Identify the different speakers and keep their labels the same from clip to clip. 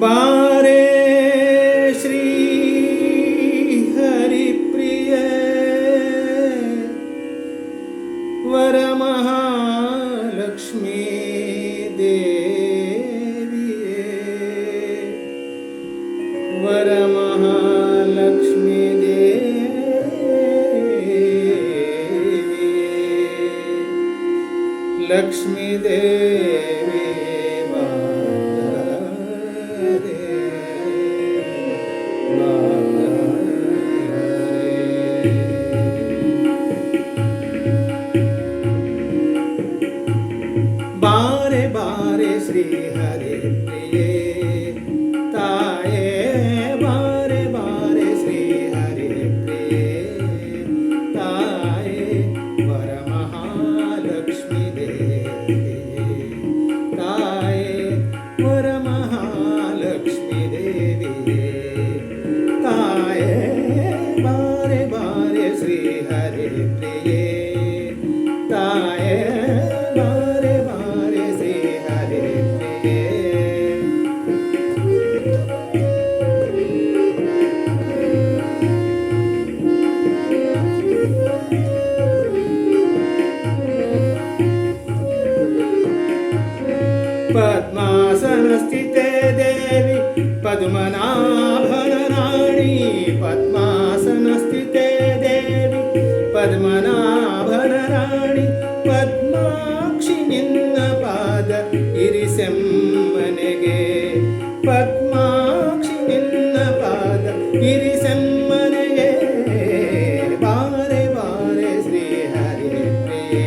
Speaker 1: बारे श्री हरिप्रिय वरमहालक्ष्मी देवी वरमहालक्ष्मी देवी लक्ष्मी देवी। Hare पद्मासनस्थिते देवि पद्मनाभनराणि पद्मासनस्थिते देवि पद्मनाभनराणि पद्माक्षि निन्न पाद इरिसेम्मनेगे पद्माक्षि निन्न पाद इरिसेम्मनेगे वारे वारे श्रीहरिप्रे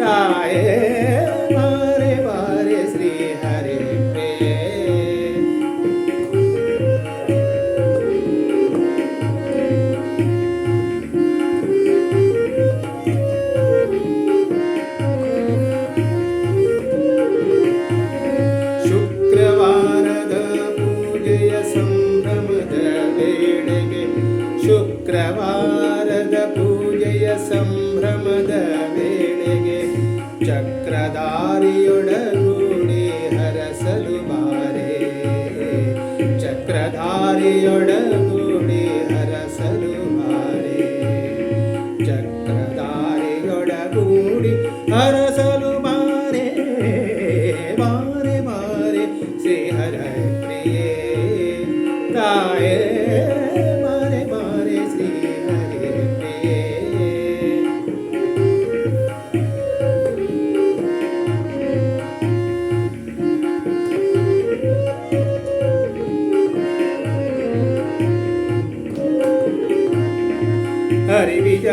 Speaker 1: ताये ಸಂಭ್ರಮದ ವೇಳೆಗೆ ಚಕ್ರಧಾರಿಯೊಡಗೂಡಿ ಹರಸಲು ಬಾರೆ ಚಕ್ರಧಾರಿಯೊಡಗೂಡಿ ಹರಸಲು ಬಾರೆ ಚಕ್ರಧಾರಿಯೊಡಗೂಡಿ ಹರಸಲು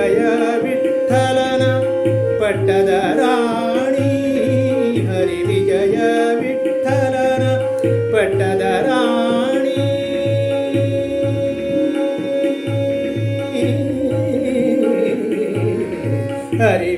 Speaker 1: ജയ വിട്ടലന പട്ടദരാണി ഹരി വിജയ വിട്ടലന പട്ടദരാണി ഹരി